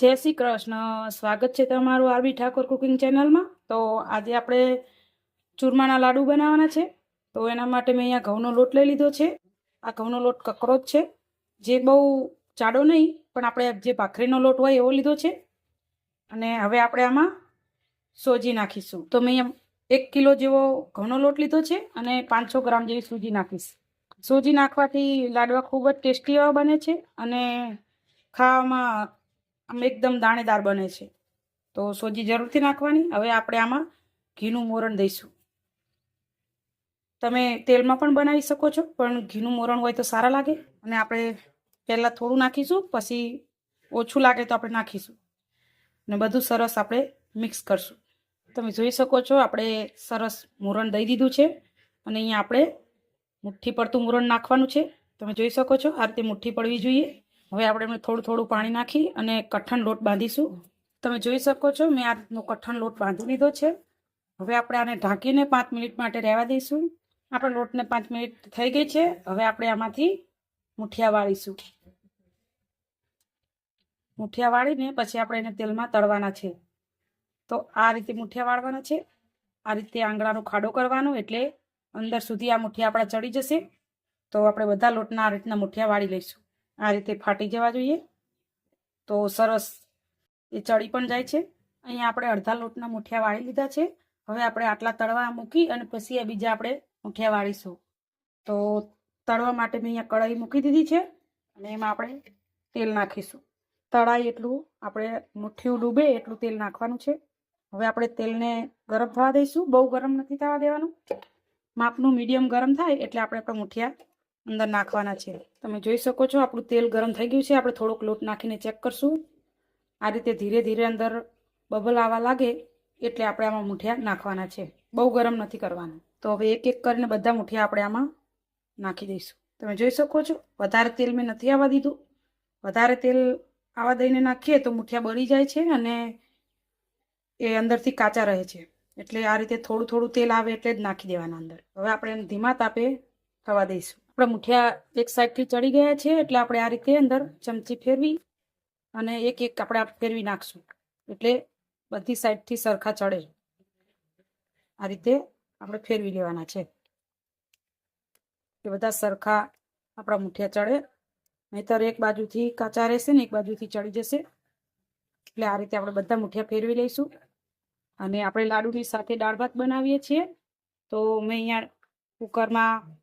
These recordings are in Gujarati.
જય શ્રી કૃષ્ણ. સ્વાગત છે તમારું આરબી ઠાકોર કુકિંગ ચેનલમાં. તો આજે આપણે ચૂરમાના લાડુ બનાવવાના છે. તો એના માટે મેં અહીંયા ઘઉંનો લોટ લઈ લીધો છે. આ ઘઉંનો લોટ કકરો જ છે. જે બહુ જાડો નહીં, પણ આપણે જે ભાખરીનો લોટ હોય એવો લીધો છે. અને હવે આપણે આમાં સોજી નાખીશું. તો મેં એક કિલો જેવો ઘઉંનો લોટ લીધો છે અને પાંચસો ગ્રામ જેવી સૂજી નાખીશ. સૂજી નાખવાથી લાડવા ખૂબ જ ટેસ્ટી એવા બને છે અને ખાવામાં આમ એકદમ દાણેદાર બને છે. તો સોજી જરૂરથી નાખવાની. હવે આપણે આમાં ઘીનું મોરણ દઈશું. તમે તેલમાં પણ બનાવી શકો છો, પણ ઘીનું મોરણ હોય તો સારા લાગે. અને આપણે પહેલાં થોડું નાખીશું, પછી ઓછું લાગે તો આપણે નાખીશું. અને બધું સરસ આપણે મિક્સ કરશું. તમે જોઈ શકો છો, આપણે સરસ મોરણ દઈ દીધું છે. અને અહીંયા આપણે મુઠ્ઠી પડતું મોરણ નાખવાનું છે. તમે જોઈ શકો છો, આ રીતે મુઠ્ઠી પડવી જોઈએ. હવે આપણે એમાં થોડું થોડું પાણી નાખી અને કઠણ લોટ બાંધીશું. તમે જોઈ શકો છો, મેં આજનો કઠણ લોટ બાંધી લીધો છે. હવે આપણે આને ઢાંકીને પાંચ મિનિટ માટે રહેવા દઈશું. આપણા લોટને પાંચ મિનિટ થઈ ગઈ છે. હવે આપણે આમાંથી મુઠિયા વાળીશું. મુઠિયા વાળીને પછી આપણે એને તેલમાં તળવાના છે. તો આ રીતે મુઠિયા વાળવાના છે. આ રીતે આંગળાનો ખાડો કરવાનો એટલે અંદર સુધી આ મુઠિયા આપણા ચડી જશે. તો આપણે બધા લોટના આ રીતના મુઠિયા વાળી લઈશું. આ રીતે ફાટી જવા જોઈએ. તો સરસ એ ચડી પણ જાય છે. અહીંયા આપણે અડધા લોટના મુઠિયા વાળી લીધા છે. હવે આપણે આટલા તળવા મૂકી અને પછી આ બીજા આપણે મુઠિયા વાળીશું. તો તળવા માટે મેં અહીંયા કઢાઈ મૂકી દીધી છે અને એમાં આપણે તેલ નાખીશું. તળાય એટલું આપણે મુઠ્ઠીયું ડૂબે એટલું તેલ નાખવાનું છે. હવે આપણે તેલને ગરમ થવા દઈશું. બહુ ગરમ નથી થવા દેવાનું. માપનું મીડિયમ ગરમ થાય એટલે આપણે આપણા મુઠિયા અંદર નાખવાના છે. તમે જોઈ શકો છો, આપણું તેલ ગરમ થઈ ગયું છે. આપણે થોડોક લોટ નાખીને ચેક કરશું. આ રીતે ધીરે ધીરે અંદર બબલ આવવા લાગે એટલે આપણે આમાં મૂઠિયા નાખવાના છે. બહુ ગરમ નથી કરવાનું. તો હવે એક એક કરીને બધા મૂઠિયા આપણે આમાં નાખી દઈશું. તમે જોઈ શકો છો, વધારે તેલ મેં નથી આવવા દીધું. વધારે તેલ આવા દઈને નાખીએ તો મૂઠિયા બળી જાય છે અને એ અંદરથી કાચા રહે છે. એટલે આ રીતે થોડું થોડું તેલ આવે એટલે જ નાખી દેવાના અંદર. હવે આપણે ધીમા તાપે થવા દઈશું. આપણા મુઠિયા એક સાઈડથી ચડી ગયા છે એટલે આપણે આ રીતે અંદર ચમચી ફેરવી અને એક એક આપણે ફેરવી નાખશું. એટલે બધી સાઈડથી સરખા ચડે. આ રીતે આપણે ફેરવી લેવાના છે. એ બધા સરખા આપણા મુઠિયા ચડે. નહીતર એક બાજુથી કાચા રહેશે ને એક બાજુથી ચડી જશે. એટલે આ રીતે આપણે બધા મુઠિયા ફેરવી લઈશું. અને આપણે લાડુની સાથે દાળ ભાત બનાવીએ છીએ. તો મેં અહીંયા કુકરમાં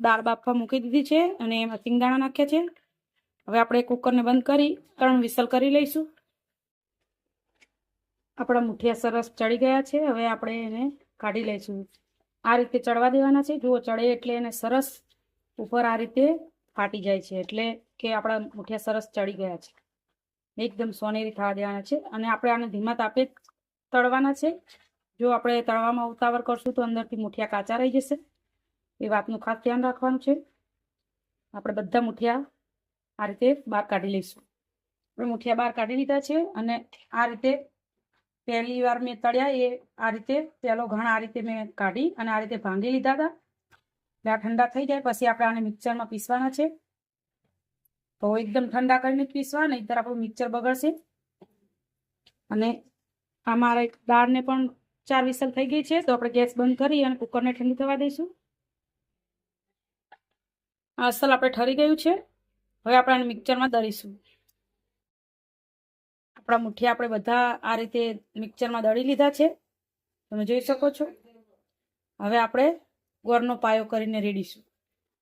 દાળ બાફવા મૂકી દીધી છે અને એમાં સિંગદાણા નાખ્યા છે. હવે આપણે કુકરને બંધ કરી ત્રણ વિસલ કરી લઈશું. આપણા મુઠિયા સરસ ચડી ગયા છે. હવે આપણે એને કાઢી લઈશું. આ રીતે ચડવા દેવાના છે. જુઓ, ચડે એટલે એને સરસ ઉપર આ રીતે ફાટી જાય છે એટલે કે આપણા મુઠિયા સરસ ચડી ગયા છે. એકદમ સોનેરી થવા દેવાના છે અને આપણે આને ધીમા તાપે તળવાના છે. જો આપણે તળવામાં ઉતાવળ કરશું તો અંદરથી મુઠિયા કાચા રહી જશે. એ વાતનું ખાસ ધ્યાન રાખવાનું છે. આપણે બધા મુઠિયા આ રીતે બહાર કાઢી લઈશું. આપણે મુઠિયા બહાર કાઢી લીધા છે અને આ રીતે પહેલી વાર મેં તળ્યા એ આ રીતે પહેલો ઘણ આ રીતે મેં કાઢી અને આ રીતે ભાંગી લીધા હતા. એટલે ઠંડા થઈ જાય પછી આપણે આને મિક્સરમાં પીસવાના છે. તો એકદમ ઠંડા કરીને જ નહીં નહીંતર આપણું મિક્સર બગડશે. અને આ મારા દાળને પણ ચાર વિસલ થઈ ગઈ છે, તો આપણે ગેસ બંધ કરી અને કુકરને ઠંડી થવા દઈશું. આ અસલ આપણે ઠરી ગયું છે. હવે આપણે આને મિક્સરમાં દળીશું. આપણા મુઠ્ઠી આપણે બધા આ રીતે મિક્સરમાં દળી લીધા છે. તમે જોઈ શકો છો. હવે આપણે ગોળનો પાયો કરીને રેડીશું.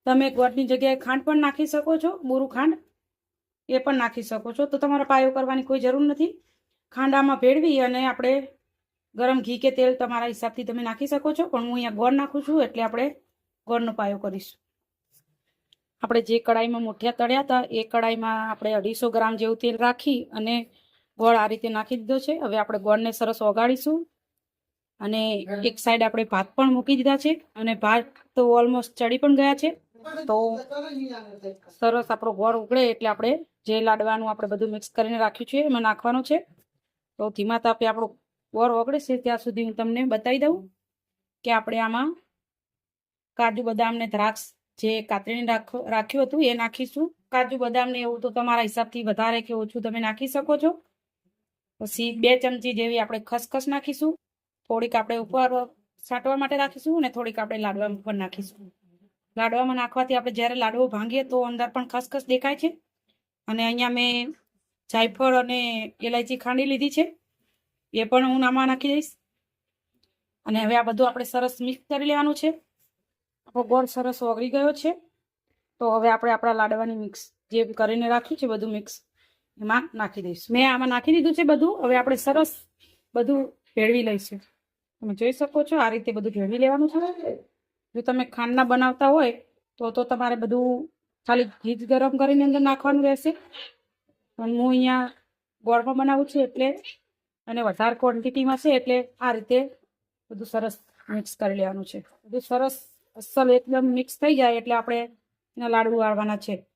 તમે ગોળની જગ્યાએ ખાંડ પણ નાખી શકો છો, બોરું ખાંડ એ પણ નાખી શકો છો. તો તમારે પાયો કરવાની કોઈ જરૂર નથી. ખાંડ આમાં ભેળવી અને આપણે ગરમ ઘી કે તેલ તમારા હિસાબથી તમે નાખી શકો છો. પણ હું અહીંયા ગોળ નાખું છું એટલે આપણે ગોળનો પાયો કરીશું. આપણે જે કડાઈમાં મુઠિયા તળ્યા હતા, એ કડાઈમાં આપણે અઢીસો ગ્રામ જેવું તેલ રાખી અને ગોળ આ રીતે નાખી દીધો છે. હવે આપણે ગોળને સરસ ઓગાળીશું અને એક સાઈડ આપણે ભાત પણ મૂકી દીધા છે અને ભાત તો ઓલમોસ્ટ ચડી પણ ગયા છે. તો સરસ આપણો ગોળ ઉગળે એટલે આપણે જે લાડવાનું આપણે બધું મિક્સ કરીને રાખ્યું છે, એમાં નાખવાનું છે. તો ધીમા તાપે આપણો ગોળ ઓગળે છે ત્યાં સુધી હું તમને બતાવી દઉં કે આપણે આમાં કાજુ બદામ ને દ્રાક્ષ જે કાતરીને રાખ- રાખ્યું હતું એ નાખીશું. કાજુ બદામ ને એવું તો તમારા હિસાબથી વધારે કે ઓછું તમે નાખી શકો છો. પછી બે ચમચી જેવી આપણે ખસખસ નાખીશું. થોડીક આપણે ઉપર છાંટવા માટે રાખીશું અને થોડીક આપણે લાડવા ઉપર નાખીશું. લાડવામાં નાખવાથી આપણે જ્યારે લાડવો ભાંગીએ તો અંદર પણ ખસખસ દેખાય છે. અને અહીંયા મેં જાયફળ અને ઇલાયચી ખાંડી લીધી છે. એ પણ હું નામાં નાખી દઈશ. અને હવે આ બધું આપણે સરસ મિક્સ કરી લેવાનું છે. આપણો ગોળ સરસ ઓગળી ગયો છે. તો હવે આપણે આપણા લાડવાની મિક્સ જે કરીને રાખ્યું છે બધું મિક્સ, એમાં નાખી દઈશું. મેં આમાં નાખી દીધું છે બધું. હવે આપણે સરસ બધું ભેળવી લઈશું. તમે જોઈ શકો છો આ રીતે બધું ભેળવી લેવાનું છે. જો તમે ખાંડના બનાવતા હોય, તો તો તમારે બધું ખાલી ઘી ગરમ કરીને અંદર નાખવાનું રહેશે. પણ હું અહીંયા ગોળમાં બનાવું છું એટલે, અને વધારે ક્વોન્ટિટીમાં છે એટલે આ રીતે બધું સરસ મિક્સ કરી લેવાનું છે. બધું સરસ અસલ એકદમ મિક્સ થઈ જાય એટલે આપણે એના લાડુ વાળવાના છે.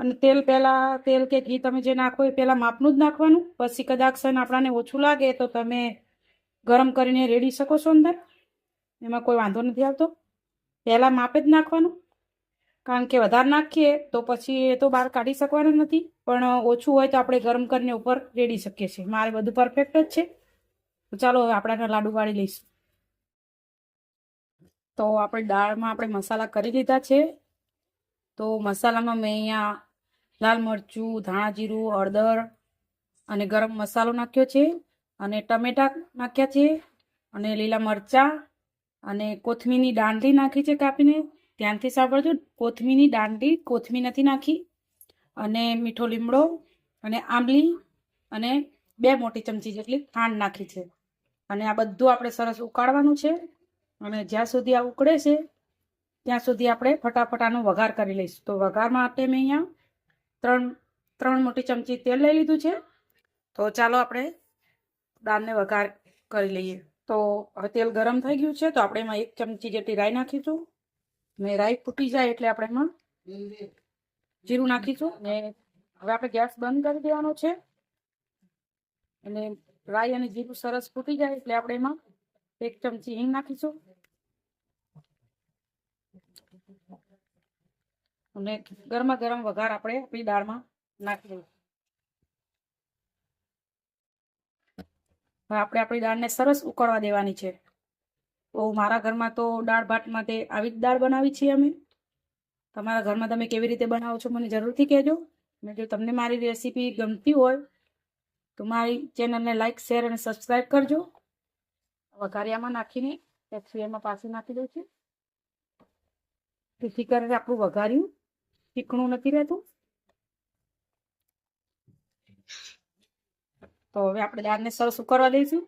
અને તેલ પહેલાં, તેલ કે ઘી તમે જે નાખો એ પહેલાં માપનું જ નાખવાનું. પછી કદાચ સન આપણાને ઓછું લાગે તો તમે ગરમ કરીને રેડી શકો છો અંદર. એમાં કોઈ વાંધો નથી આવતો. પહેલાં માપે જ નાખવાનું. કારણ કે વધારે નાખીએ તો પછી એ તો બહાર કાઢી શકવાનું નથી. પણ ઓછું હોય તો આપણે ગરમ કરીને ઉપર રેડી શકીએ છીએ. મારે બધું પરફેક્ટ જ છે. ચાલો હવે આપણે લાડુ વાળી લઈશું. તો આપણે દાળમાં આપણે મસાલા કરી લીધા છે. તો મસાલામાં મેં અહીંયા લાલ મરચું, ધાણા જીરું, હળદર અને ગરમ મસાલો નાખ્યો છે અને ટમેટા નાખ્યા છે અને લીલા મરચાં અને કોથમીરની દાંડી નાખી છે કાપીને. ધ્યાનથી સાંભળજો, કોથમીરની દાંડી કોથમી નથી નાખી. અને મીઠો લીમડો અને આંબલી અને બે મોટી ચમચી જેટલી ખાંડ નાખી છે. અને આ બધું આપણે સરસ ઉકાળવાનું છે. અને જ્યાં સુધી આ ઉકળે છે, ત્યાં સુધી આપણે ફટાફટ આનો વઘાર કરી લઈશું. તો વઘાર માટે મેં અહીંયા ત્રણ ત્રણ મોટી ચમચી તેલ લઈ લીધું છે. તો ચાલો આપણે દાળને વઘાર કરી લઈએ. તો હવે તેલ ગરમ થઈ ગયું છે, તો આપણે એમાં એક ચમચી જેટલી રાઈ નાખીશું. ને રાઈ ફૂટી જાય એટલે આપણે એમાં જીરું નાખીશું. ને હવે આપણે ગેસ બંધ કરી દેવાનો છે. અને રાઈ અને જીરું સરસ ફૂટી જાય એટલે આપણે એમાં એક ચમચી હિંગ નાખીશું અને ગરમા ગરમ વઘાર આપણે આપણી દાળમાં નાખી દઈશું હવે આપણે આપણી દાળને સરસ ઉકળવા દેવાની છે. તો મારા ઘરમાં તો દાળ ભાત માટે આવી જ દાળ બનાવી છીએ અમે. તમારા ઘરમાં તમે કેવી રીતે બનાવો છો મને જરૂરથી કહેજો. અને જો તમને મારી રેસીપી ગમતી હોય તો મારી ચેનલને લાઇક શેર અને સબસ્ક્રાઈબ કરજો. વઘારિયામાં નાખીને એમાં પાછું નાખી દઉં છું. જેથી કરીને આપણું વઘાર્યું ચીકણું નથી રહેતું. તો હવે આપણે દાળને સરસ ઉકળવા દઈશું.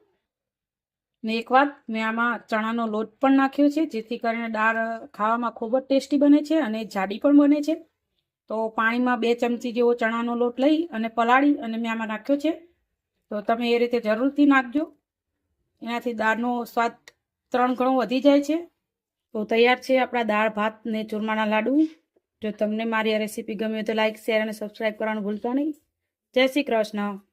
ને એક વાત, મેં આમાં ચણાનો લોટ પણ નાખ્યો છે, જેથી કરીને દાળ ખાવામાં ખૂબ જ ટેસ્ટી બને છે અને જાડી પણ બને છે. તો પાણીમાં બે ચમચી જેવો ચણાનો લોટ લઈ અને પલાળી અને મેં આમાં નાખ્યો છે. તો તમે એ રીતે જરૂરથી નાખજો. એનાથી દાળનો સ્વાદ ત્રણ ગણો વધી જાય છે. તો તૈયાર છે આપણા દાળ, ભાત ને ચૂરમાના લાડુ. જો તમને મારી આ રેસીપી ગમી હોય તો લાઇક શેર અને સબસ્ક્રાઈબ કરવાનું ભૂલતા નહીં. જય શ્રી કૃષ્ણ.